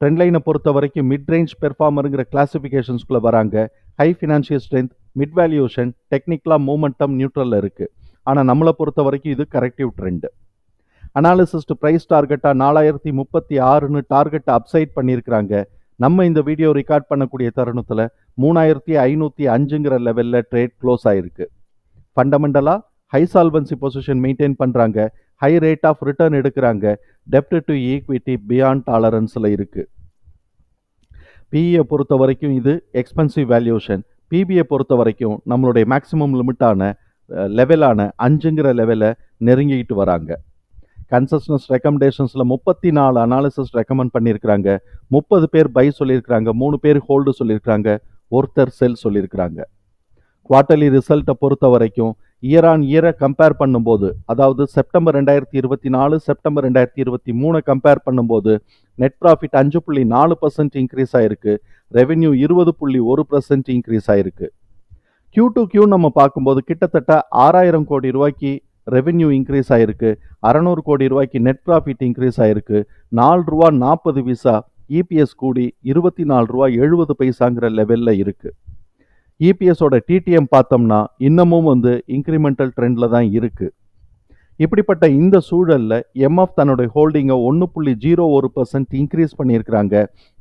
Trend லைனை பொறுத்த வரைக்கும் மிட் ரேஞ்ச் பெர்ஃபார்மருங்கிற கிளாசிஃபிகேஷன்ஸ்குள்ளே வராங்க. High financial strength mid valuation டெக்னிக்கலாக மூமெண்டம் நியூட்ரலில் இருக்குது ஆனால் நம்மளை பொறுத்த வரைக்கும் இது கரெக்டிவ் ட்ரெண்டு அனாலிசிஸ்ட் ப்ரைஸ் டார்கெட்டாக நாலாயிரத்தி முப்பத்தி ஆறுன்னு டார்கெட்டை அப்சைட் பண்ணியிருக்கிறாங்க. நம்ம இந்த வீடியோ ரெக்கார்ட் பண்ணக்கூடிய தருணத்தில் மூணாயிரத்தி ஐநூற்றி அஞ்சுங்கிற லெவலில் ட்ரேட் க்ளோஸ் ஆயிருக்கு. ஃபண்டமெண்டலாக ஹை சால்வன்சி பொசிஷன் மெயின்டைன் பண்ணுறாங்க ஹை ரேட் ஆஃப் ரிட்டர்ன் எடுக்கிறாங்க. டெப்ட் டு ஈக்விட்டி பியாண்ட் டாலரன்ஸில் இருக்குது பிஇயை பொறுத்த வரைக்கும் இது எக்ஸ்பென்சிவ் வேல்யூஷன் பிபியை பொறுத்த வரைக்கும் நம்மளுடைய மேக்ஸிமம் லிமிட்டான லெவலான அஞ்சுங்கிற லெவலை நெருங்கிக்கிட்டு வராங்க. கன்சஸ்னஸ் ரெக்கமெண்டேஷன்ஸில் முப்பத்தி நாலு அனாலிசிஸ் ரெக்கமெண்ட் பண்ணியிருக்கிறாங்க. முப்பது பேர் பை சொல்லியிருக்கிறாங்க. மூணு பேர் ஹோல்டு சொல்லியிருக்கிறாங்க. ஒருத்தர் செல் சொல்லியிருக்கிறாங்க. குவார்ட்டர்லி ரிசல்ட்டை பொறுத்த வரைக்கும் இயர் ஆன் இயரை கம்பேர் பண்ணும்போது அதாவது செப்டம்பர் ரெண்டாயிரத்தி இருபத்தி நாலு செப்டம்பர் ரெண்டாயிரத்தி இருபத்தி மூணு கம்பேர் பண்ணும்போது நெட் ப்ராஃபிட் அஞ்சு புள்ளி நாலு பர்சன்ட் இன்க்ரீஸ் ஆயிருக்கு ரெவென்யூ இருபது புள்ளி ஒரு பர்சன்ட் இன்க்ரீஸ் ஆயிருக்கு. கியூ டு கியூ நம்ம பார்க்கும்போது கிட்டத்தட்ட ஆறாயிரம் கோடி ரூபாய்க்கு ரெவென்யூ இன்க்ரீஸ் ஆயிருக்கு அறநூறு கோடி ரூபாய்க்கு நெட் ப்ராஃபிட் இன்க்ரீஸ் ஆயிருக்கு நாலு ரூபா நாற்பது விசா இபிஎஸ் கூடி இருபத்தி நாலு ரூபா எழுபது பைசாங்கிற லெவலில் இருக்குது இபிஎஸோட டிடிஎம் பார்த்தோம்னா இன்னமும் வந்து இன்க்ரிமெண்டல் ட்ரெண்டில் தான் இருக்குது இப்படிப்பட்ட இந்த சூழலில் எம்எஃப் தன்னுடைய ஹோல்டிங்கை ஒன்று புள்ளி ஜீரோ ஒரு பர்சன்ட் இன்க்ரீஸ் பண்ணியிருக்கிறாங்க.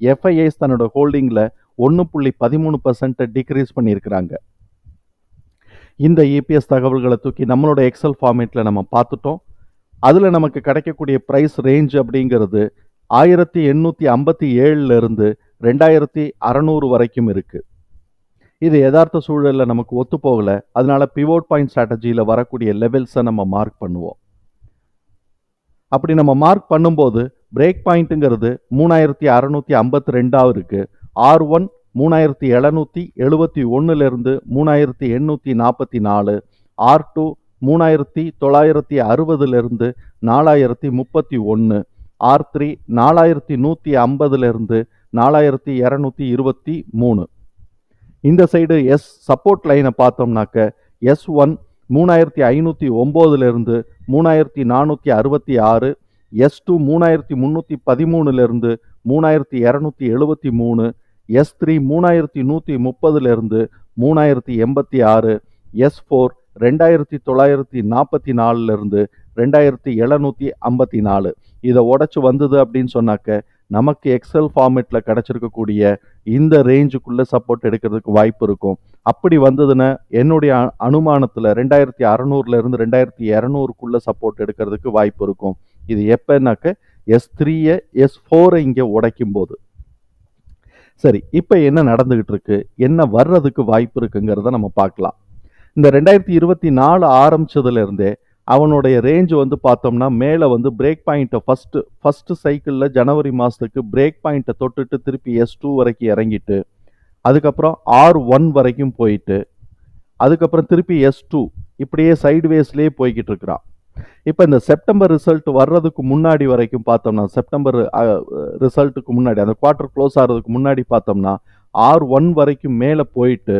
எஃப்ஐஐஸ் தன்னோட ஹோல்டிங்கில் ஒன்று புள்ளி பதிமூணு பர்சன்ட்டை டிக்ரீஸ் பண்ணியிருக்கிறாங்க. இந்த இபிஎஸ் தகவல்களை தூக்கி நம்மளோட எக்ஸல் ஃபார்மேட்டில் நம்ம பார்த்துட்டோம். அதில் நமக்கு கிடைக்கக்கூடிய ப்ரைஸ் ரேஞ்ச் அப்படிங்கிறது ஆயிரத்தி எண்ணூற்றி ஐம்பத்தி ஏழுலேருந்து ரெண்டாயிரத்தி அறநூறு வரைக்கும் இருக்குது இது யதார்த்த சூழலில் நமக்கு ஒத்து போகலை. அதனால் பிவோட் பாயிண்ட் ஸ்ட்ராட்டஜியில் வரக்கூடிய லெவல்ஸை நம்ம மார்க் பண்ணுவோம். அப்படி நம்ம மார்க் பண்ணும்போது பிரேக் பாயிண்ட்டுங்கிறது மூணாயிரத்தி அறநூற்றி ஐம்பத்தி ரெண்டாவது இருக்குது ஆர் ஒன் மூணாயிரத்தி எழுநூற்றி எழுபத்தி ஒன்றுலேருந்து மூணாயிரத்தி எண்ணூற்றி நாற்பத்தி நாலு. ஆர் டூ மூணாயிரத்தி தொள்ளாயிரத்தி அறுபதுலேருந்து நாலாயிரத்தி முப்பத்தி ஒன்று ஆர் த்ரீ நாலாயிரத்தி நூற்றி ஐம்பதுலேருந்து நாலாயிரத்தி இரநூத்தி இருபத்தி மூணு. இந்த சைடு எஸ் சப்போர்ட் லைனை பார்த்தோம்னாக்க எஸ் ஒன் மூணாயிரத்தி ஐநூற்றி ஒம்போதுலேருந்து மூணாயிரத்தி நானூற்றி அறுபத்தி ஆறு எஸ் டூ மூணாயிரத்தி முந்நூற்றி பதிமூணுலேருந்து மூணாயிரத்தி இரநூத்தி எழுபத்தி மூணு எஸ் த்ரீ மூணாயிரத்தி நூற்றி முப்பதுலேருந்து மூணாயிரத்தி எண்பத்தி ஆறு எஸ் ஃபோர் ரெண்டாயிரத்தி தொள்ளாயிரத்தி நாற்பத்தி நாலுலேருந்து ரெண்டாயிரத்தி எழுநூற்றி ஐம்பத்தி நாலு. இதை உடச்சி வந்தது அப்படின்னு சொன்னாக்க நமக்கு எக்ஸல் ஃபார்மேட்டில் கிடச்சிருக்கக்கூடிய இந்த ரேஞ்சுக்குள்ளே சப்போர்ட் எடுக்கிறதுக்கு வாய்ப்பு இருக்கும். அப்படி வந்ததுன்னா என்னுடைய அனுமானத்தில் ரெண்டாயிரத்தி அறநூறுலேருந்து ரெண்டாயிரத்தி இரநூறுக்குள்ளே சப்போர்ட் எடுக்கிறதுக்கு வாய்ப்பு இருக்கும். இது எப்போனாக்க எஸ் த்ரீயை எஸ் ஃபோரை இங்கே உடைக்கும் போது சரி இப்போ என்ன நடந்துக்கிட்டு இருக்கு என்ன வர்றதுக்கு வாய்ப்பு இருக்குங்கிறத நம்ம பார்க்கலாம். இந்த ரெண்டாயிரத்தி இருபத்தி நாலு ஆரம்பிச்சதுலேருந்தே அவனுடைய ரேஞ்ச் வந்து பார்த்தோம்னா மேலே வந்து பிரேக் பாயிண்ட்டை ஃபஸ்ட்டு ஃபஸ்ட்டு சைக்கிளில் ஜனவரி மாதத்துக்கு பிரேக் பாயிண்ட்டை தொட்டுட்டு திருப்பி எஸ் டூ வரைக்கும் இறங்கிட்டு அதுக்கப்புறம் ஆர் ஒன் வரைக்கும் போயிட்டு அதுக்கப்புறம் திருப்பி எஸ் டூ இப்படியே சைடுவேஸ்லேயே போய்கிட்டு இருக்கிறான். இப்போ இந்த செப்டம்பர் ரிசல்ட் வர்றதுக்கு முன்னாடி வரைக்கும் பார்த்தோம்னா செப்டம்பர் ரிசல்ட்டுக்கு முன்னாடி அந்த குவார்ட்டர் க்ளோஸ் ஆகிறதுக்கு முன்னாடி பார்த்தோம்னா ஆர் ஒன் வரைக்கும் மேலே போயிட்டு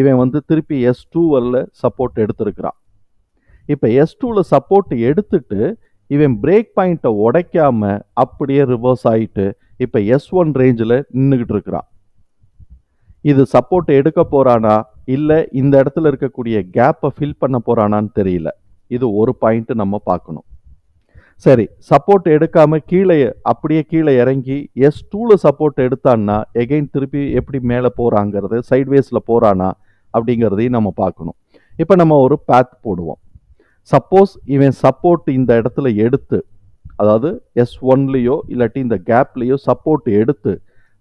இவன் வந்து திருப்பி எஸ் டூ வரல சப்போர்ட் எடுத்திருக்கிறான். இப்போ எஸ் டூவில் சப்போர்ட் எடுத்துட்டு இவன் பிரேக் பாயிண்ட்டை உடைக்காம அப்படியே ரிவர்ஸ் ஆகிட்டு இப்போ எஸ் ஒன் ரேஞ்சில் நின்றுக்கிட்டு இருக்கிறான். இது சப்போர்ட் எடுக்க போகிறானா இல்லை இந்த இடத்துல இருக்கக்கூடிய கேப்பை ஃபில் பண்ண போகிறானான்னு தெரியல. இது ஒரு பாயிண்ட்டு நம்ம பார்க்கணும். சரி சப்போர்ட் எடுக்காம கீழே அப்படியே கீழே இறங்கி எஸ் டூவில் சப்போர்ட் எடுத்தான்னா எகைன் திருப்பி எப்படி மேலே போகிறாங்கிறது சைட்வேஸில் போகிறானா அப்படிங்கிறதையும் நம்ம பார்க்கணும். இப்போ நம்ம ஒரு பேத் போடுவோம். சப்போஸ் இவன் சப்போர்ட் இந்த இடத்துல எடுத்து அதாவது எஸ் ஒன்லேயோ இல்லாட்டி இந்த கேப்லேயோ சப்போர்ட் எடுத்து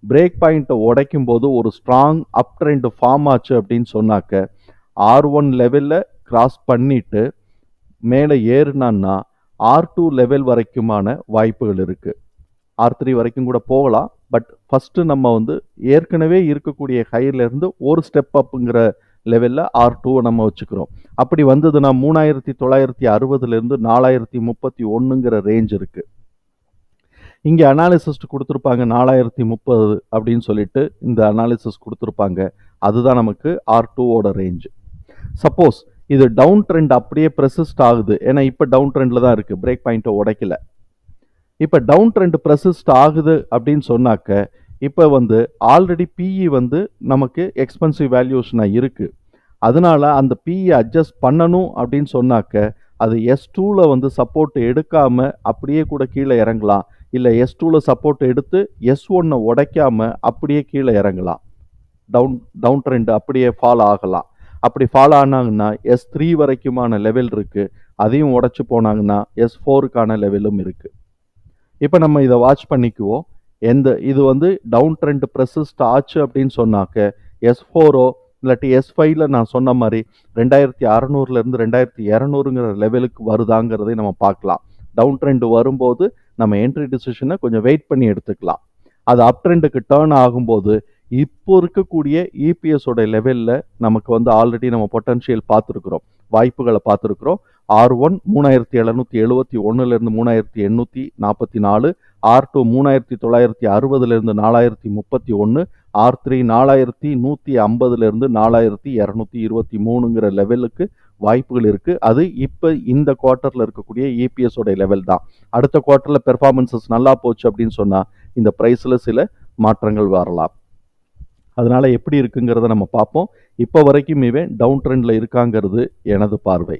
பிரேக் பாயிண்ட்டை உடைக்கும் போது ஒரு ஸ்ட்ராங் அப் ட்ரெண்ட் ஃபார்ம் ஆச்சு அப்படின்னு சொன்னாக்க ஆர் ஒன் லெவலில் கிராஸ் பண்ணிட்டு மேலே ஏறுனான்னா ஆர் டூ லெவல் வரைக்குமான வாய்ப்புகள் இருக்குது ஆர் த்ரீ வரைக்கும் கூட போகலாம் பட் ஃபஸ்ட்டு நம்ம வந்து ஏற்கனவே இருக்கக்கூடிய ஹையிலேருந்து ஒரு ஸ்டெப் அப்புங்கிற லெவலில் ஆர் டூவை நம்ம வச்சுக்கிறோம். அப்படி வந்ததுன்னா மூணாயிரத்தி தொள்ளாயிரத்தி அறுபதுலேருந்து நாலாயிரத்தி முப்பத்தி ஒன்றுங்கிற ரேஞ்ச் இருக்குது இங்கே அனாலிசிஸ்ட் கொடுத்துருப்பாங்க நாலாயிரத்தி முப்பது அப்படின்னு சொல்லிட்டு இந்த அனாலிசிஸ் கொடுத்துருப்பாங்க. அதுதான் நமக்கு ஆர் டூவோட ரேஞ்ச் சப்போஸ் இது டவுன் ட்ரெண்ட் அப்படியே ப்ரெசிஸ்ட் ஆகுது. ஏன்னா இப்போ டவுன் ட்ரெண்டில் தான் இருக்குது பிரேக் பாயிண்ட்டை உடைக்கல. இப்போ டவுன் ட்ரெண்ட் ப்ரெசிஸ்ட் ஆகுது அப்படின்னு சொன்னாக்க இப்போ வந்து ஆல்ரெடி பிஇ வந்து நமக்கு எக்ஸ்பென்சிவ் வேல்யூஷனாக இருக்குது அதனால் அந்த பிஇ அட்ஜஸ்ட் பண்ணணும் அப்படின்னு சொன்னாக்க அது எஸ் டூவில் வந்து சப்போர்ட் எடுக்காமல் அப்படியே கூட கீழே இறங்கலாம். இல்லை எஸ் டூவில் சப்போர்ட் எடுத்து எஸ் ஒன்னை உடைக்காமல் அப்படியே கீழே இறங்கலாம். டவுன் டவுன் ட்ரெண்ட் அப்படியே ஃபாலோ ஆகலாம். அப்படி ஃபாலோ ஆனாங்கன்னா எஸ் த்ரீ வரைக்குமான லெவல் இருக்குது அதையும் உடச்சி போனாங்கன்னா எஸ் ஃபோருக்கான லெவலும் இருக்குது இப்போ நம்ம இதை வாட்ச் பண்ணிக்குவோம். எந்த இது வந்து டவுன் ட்ரெண்ட் ப்ரெசிஸ்ட் ஆச்சு அப்படின்னு சொன்னாக்க எஸ் ஃபோரோ இல்லாட்டி எஸ் ஃபைவ்ல நான் சொன்ன மாதிரி ரெண்டாயிரத்தி அறநூறுலேருந்து ரெண்டாயிரத்தி இரநூறுங்கிற லெவலுக்கு வருதாங்கிறதை நம்ம பார்க்கலாம். டவுன் ட்ரெண்ட் வரும்போது நம்ம என்ட்ரி டிசிஷனை கொஞ்சம் வெயிட் பண்ணி எடுத்துக்கலாம். அது அப் ட்ரெண்டுக்கு டேர்ன் ஆகும்போது இப்போ இருக்கக்கூடிய இபிஎஸோட லெவலில் நமக்கு வந்து ஆல்ரெடி நம்ம பொட்டன்ஷியல் பார்த்துருக்குறோம். வாய்ப்புகளை பார்த்துருக்குறோம். ஆர் ஒன் மூணாயிரத்தி எழுநூற்றி எழுபத்தி ஒன்றுலேருந்து மூணாயிரத்தி எண்ணூற்றி நாற்பத்தி நாலு ஆர் டூ மூணாயிரத்தி தொள்ளாயிரத்தி அறுபதுலேருந்து நாலாயிரத்தி முப்பத்தி ஒன்று ஆர் த்ரீ நாலாயிரத்தி நூற்றி ஐம்பதுலேருந்து நாலாயிரத்தி இரநூத்தி இருபத்தி மூணுங்கிற லெவலுக்கு வாய்ப்புகள் இருக்குது அது இப்போ இந்த குவார்ட்டரில் இருக்கக்கூடிய இபிஎஸோடைய லெவல் தான். அடுத்த குவார்ட்டரில் பெர்ஃபார்மன்சஸ் நல்லா போச்சு அப்படின்னு சொன்னால் இந்த ப்ரைஸில் சில மாற்றங்கள் வரலாம். அதனால் எப்படி இருக்குங்கிறத நம்ம பார்ப்போம். இப்போ வரைக்கும் இவன் டவுன் ட்ரெண்டில் இருக்காங்கிறது எனது பார்வை.